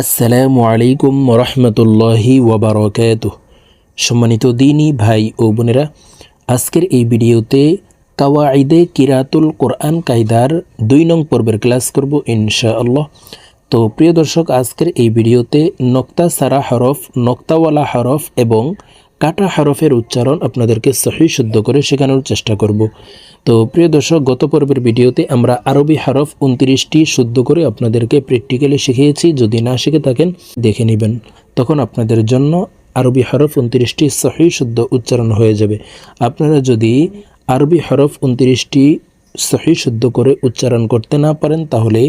আসসালামু আলাইকুম রহমতুল্লাহি ওবরকাত সম্মানিত দিনী ভাই ও বোনেরা, আজকের এই ভিডিওতে কাওয়াইদে কিরাতুল কোরআন কায়দার দুই নং পর্বের ক্লাস করব ইনশাআল্লাহ। তো প্রিয় দর্শক, আজকের এই ভিডিওতে নক্তা সারা হরফ, নক্তাওয়ালা হরফ এবং কাটা হরফের উচ্চারণ আপনাদেরকে সহি শুদ্ধ করে শেখানোর চেষ্টা করব। তো প্রিয় দর্শক, গত পর্বের ভিডিওতে আমরা আরবি হরফ উনত্রিশটি শুদ্ধ করে আপনাদেরকে প্র্যাকটিক্যালি শিখিয়েছি। যদি না শিখে থাকেন, দেখে নেবেন। তখন আপনাদের জন্য আরবি হরফ উনত্রিশটি সহি শুদ্ধ উচ্চারণ হয়ে যাবে। আপনারা যদি আরবি হরফ উনত্রিশটি সহি শুদ্ধ করে উচ্চারণ করতে না পারেন, তাহলে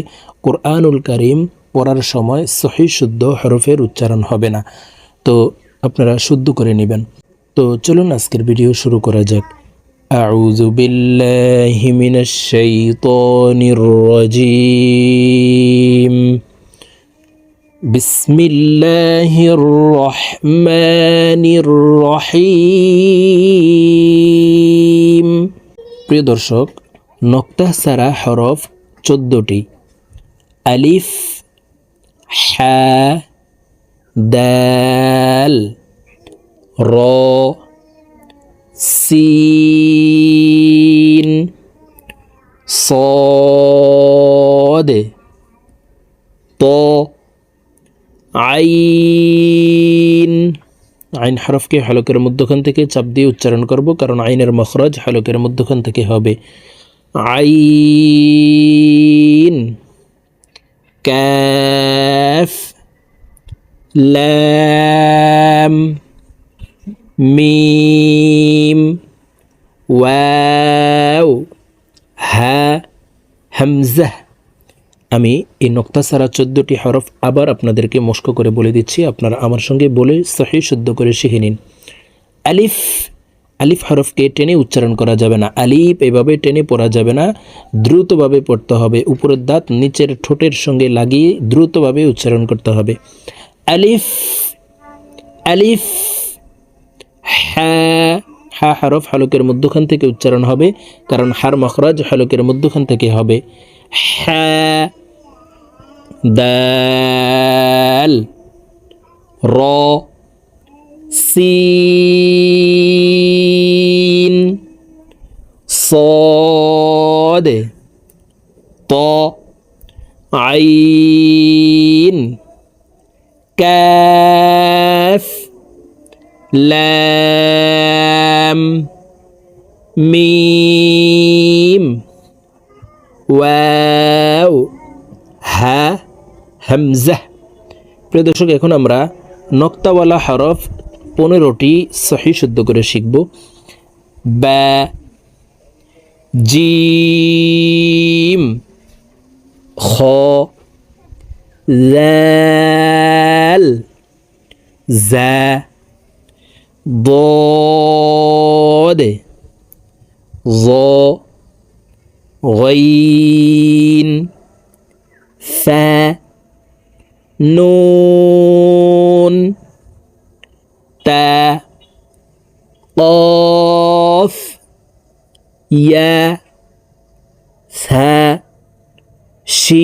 কোরআনুল কারিম পড়ার সময় সহি শুদ্ধ হরফের উচ্চারণ হবে না। তো আপনারা শুদ্ধ করে নেবেন তো চলুন আজকের ভিডিও শুরু করা যাক أعوذ بالله من الشيطان الرجيم بسم الله الرحمن الرحيم প্রিয় দর্শক নক্তা সারা হরফ চোদ্দটি আলিফ হা দাল র সিন صاد ط আইন আইন হরফকে হলকের মধ্যখান থেকে চাপ দিয়ে উচ্চারণ করব কারণ আইনের মখরজ হলকের মধ্যখান থেকে হবে আইন ক্যাফ ল্যাম মিম, ওয়াও, হা হামজাহ আমি এই নক্তা সারা চোদ্দোটি হরফ আবার আপনাদেরকে মস্ক করে বলে দিচ্ছি। আপনারা আমার সঙ্গে বলে সহি শুদ্ধ করে শিখে নিন। আলিফ আলিফ হরফকে টেনে উচ্চারণ করা যাবে না। আলিফ এভাবে টেনে পড়া যাবে না। দ্রুতভাবে পড়তে হবে। উপরের দাঁত নিচের ঠোঁটের সঙ্গে লাগিয়ে দ্রুতভাবে উচ্চারণ করতে হবে। আলিফ আলিফ হ্যাঁ হা হরফ হালকের মধ্যখান থেকে উচ্চারণ হবে কারণ হার মখরাজ হালকের মধ্যখান থেকে হবে হ্যাঁ দাল র সিন صاد ط عين كاف ল্যাম মিম ওয়াও হ্যা হামজাহ প্রিয় দর্শক, এখন আমরা নক্তাওয়ালা হরফ পনেরোটি সহি শুদ্ধ করে শিখব। ব্যা জিম, খ জাল ضاد ظ غين فا نون تا قاف يا ثا শিন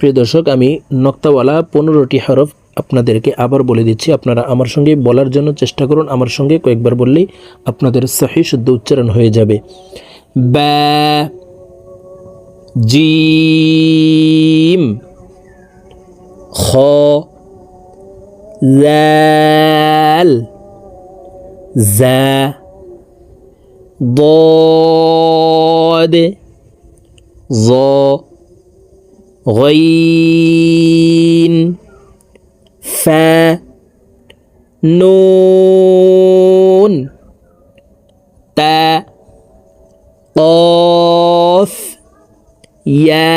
প্রিয় দর্শক আমি নক্তাওয়ালা পনেরোটি হরফ আপনাদেরকে আবার বলে দিচ্ছি আপনারা আমার সঙ্গে বলার জন্য চেষ্টা করুন আমার সঙ্গে কয়েকবার বললেই আপনাদের সহি শুদ্ধ উচ্চারণ হয়ে যাবে ব্যা জিম খ জাল জা ضاد ظ غين ফ্যা নুন তা কফ ইয়া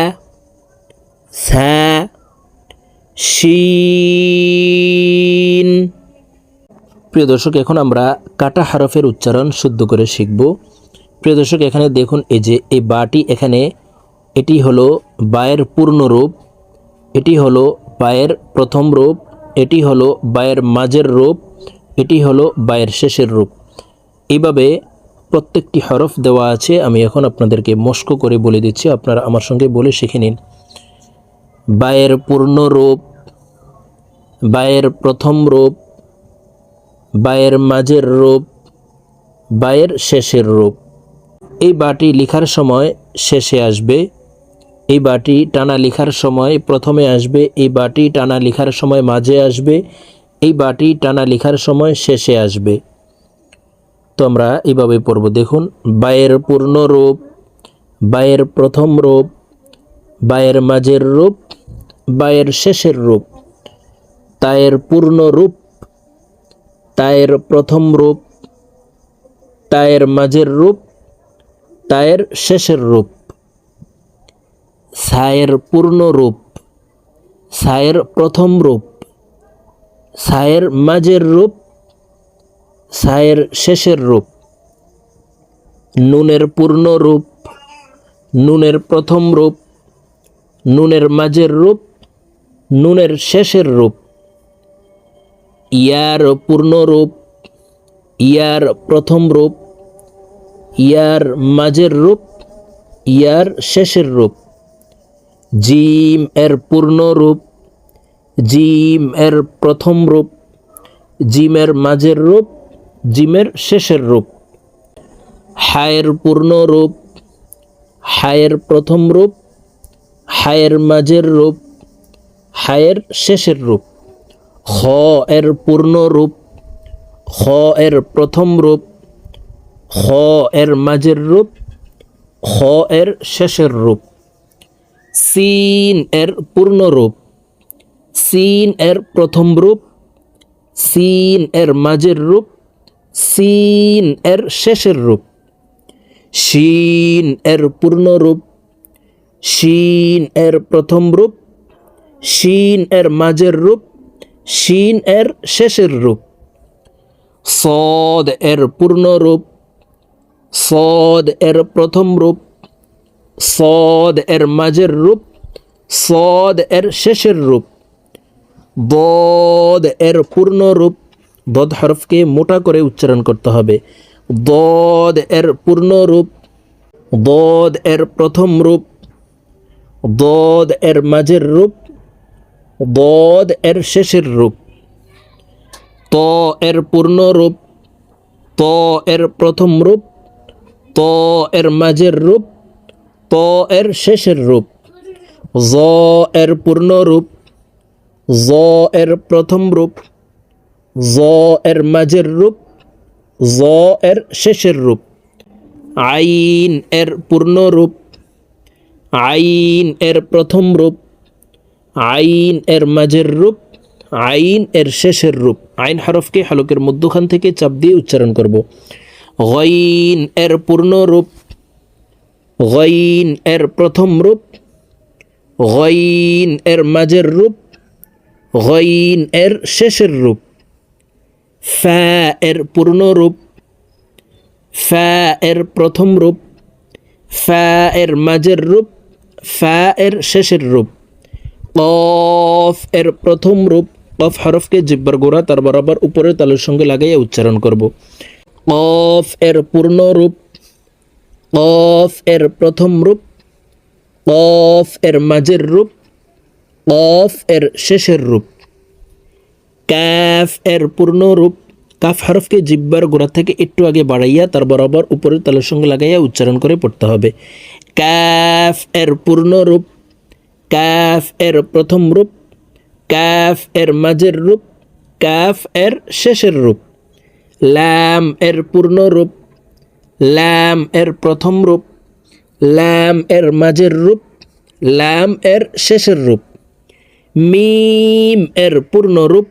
সা শিন প্রিয় দর্শক, এখন আমরা কাটা হারফের উচ্চারণ শুদ্ধ করে শিখব। প্রিয় দর্শক, এখানে দেখুন, এই যে এই বাটি এখানে, এটি হলো বায়ের পূর্ণ রূপ এটি হলো পায়ের প্রথম রূপ এটি হলো বায়ের মাঝের রূপ, এটি হলো বায়ের শেষের রূপ। এইভাবে প্রত্যেকটি হরফ দেওয়া আছে, আমি এখন আপনাদেরকে মস্ক করে বলে দিচ্ছি, আপনারা আমার সঙ্গে বলে শিখে নিন। বায়ের পূর্ণ রূপ, বায়ের প্রথম রূপ, বায়ের মাঝের রূপ, বায়ের শেষের রূপ। এই বাটি লেখার সময় শেষে আসবে। এই বাটি টানা লেখার সময় প্রথমে আসবে, এই বাটি টানা লেখার সময় মাঝে আসবে, এই বাটি টানা লেখার সময় শেষে আসবে। তো আমরা এইভাবে পড়ব। দেখুন, বায়ের পূর্ণ রূপ, বায়ের প্রথম রূপ, বায়ের মাঝের রূপ, বায়ের শেষের রূপ, তায়ের পূর্ণ রূপ, তায়ের প্রথম রূপ, তায়ের মাঝের রূপ, তায়ের শেষের রূপ। সায়ের পূর্ণ রূপ, সায়ের প্রথম রূপ, সায়ের মাঝের রূপ, সায়ের শেষের রূপ, নুনের পূর্ণ রূপ, নুনের প্রথম রূপ, নুনের মাঝের রূপ, নুনের শেষের রূপ, ইয়ার পূর্ণ রূপ, ইয়ার প্রথম রূপ, ইয়ার মাঝের রূপ, ইয়ার শেষের রূপ। জিমের পূর্ণ রূপ, জিমের প্রথম রূপ জিমের মাঝের রূপ জিমের শেষের রূপ। হায়ের পূর্ণ রূপ, হায়ের প্রথম রূপ, হায়ের মাঝের রূপ, হায়ের শেষের রূপ। খ এর পূর্ণ রূপ খ এর প্রথম রূপ খ এর মাঝের রূপ খ এর শেষের রূপ। সিন এর পূর্ণ রূপ। সিন এর প্রথম রূপ, সিন এর মাঝের রূপ, সিন এর শেষের রূপ। শিন এর পূর্ণ রূপ শিন এর প্রথম রূপ শিন এর মাঝের রূপ শিন এর শেষের রূপ। সদ এর পূর্ণ রূপ, সদ এর প্রথম রূপ সদ এর মাঝের রূপ, সদ এর শেষের রূপ, দদ এর পূর্ণ রূপ, দদ হরফকে মোটা করে উচ্চারণ করতে হবে। দদ এর পূর্ণ রূপ, দদ এর প্রথম রূপ, দদ এর মাঝের রূপ, দদ এর শেষের রূপ, ত এর পূর্ণ রূপ, ত এর প্রথম রূপ, ত এর মাঝের রূপ ত এর শেষের রূপ জ এর পূর্ণ রূপ জ এর প্রথম রূপ জ এর মাঝের রূপ জ এর শেষের রূপ আইন এর পূর্ণ রূপ আইন এর প্রথম রূপ আইন এর মাঝের রূপ আইন এর শেষের রূপ। আইন হরফকে হালকের মধ্যখান থেকে চাপ দিয়ে উচ্চারণ করব। গইন এর পূর্ণ রূপ গইন এর প্রথম রূপ, গইন এর মাঝের রূপ, গইন এর শেষের রূপ ফ্যা এর পূর্ণ রূপ ফ্যা এর প্রথম রূপ ফ্যা এর মাঝের রূপ ফ্যা এর শেষের রূপ, কফ এর প্রথম রূপ, কফ হরফকে জিব্বার গোড়া তার বরাবর উপরের তালুর সঙ্গে লাগাইয়া উচ্চারণ করব। কফ এর পূর্ণ রূপ কফ এর প্রথম রূপ কফ এর মাঝের রূপ কফ এর শেষের রূপ। ক্যাফ এর পূর্ণ রূপ, কাফ হরফকে জিব্বার গোড়া থেকে একটু আগে বাড়াইয়া তার বরাবর উপরের তালের সঙ্গে লাগাইয়া উচ্চারণ করে পড়তে হবে। ক্যাফ এর পূর্ণ রূপ ক্যাফ এর প্রথম রূপ ক্যাফ এর মাঝের রূপ ক্যাফ এর শেষের রূপ। ল্যাম এর পূর্ণ রূপ ল্যাম এর প্রথম রূপ, ল্যাম এর মাঝের রূপ, ল্যাম এর শেষের রূপ, মিম এর পূর্ণ রূপ,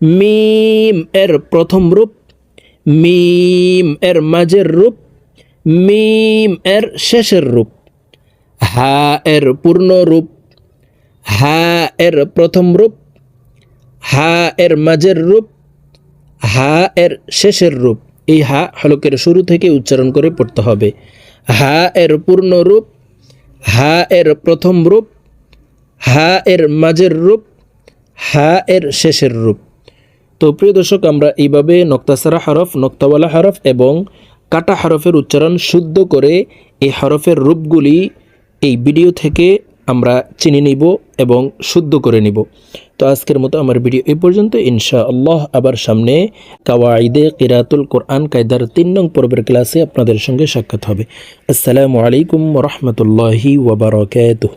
মিম এর প্রথম রূপ, মিম এর মাঝের রূপ, মিম এর শেষের রূপ, হা এর পূর্ণ রূপ, হা এর প্রথম রূপ, হা এর মাঝের রূপ, হা এর শেষের রূপ। এই হা হলকের শুরু থেকে উচ্চারণ করে পড়তে হবে। হা এর পূর্ণ রূপ, হা এর প্রথম রূপ, হা এর মাঝের রূপ, হা এর শেষের রূপ। তো প্রিয় দর্শক, আমরা এইভাবে নক্তাসারা হরফ, নক্তাওয়ালা হরফ এবং কাটা হরফের উচ্চারণ শুদ্ধ করে এই হরফের রূপগুলি এই ভিডিও থেকে আমরা চিনি নিব এবং শুদ্ধ করে নিব। তো আজকের মতো আমার ভিডিও এই পর্যন্ত। ইনশা আল্লাহ আবার সামনে কাওয়াইদে কিরাতুল কোরআন কায়দার তিন নং পর্বের ক্লাসে আপনাদের সঙ্গে সাক্ষাৎ হবে। আসসালামু আলাইকুম রহমতুল্লাহি ওবরাকাতুহ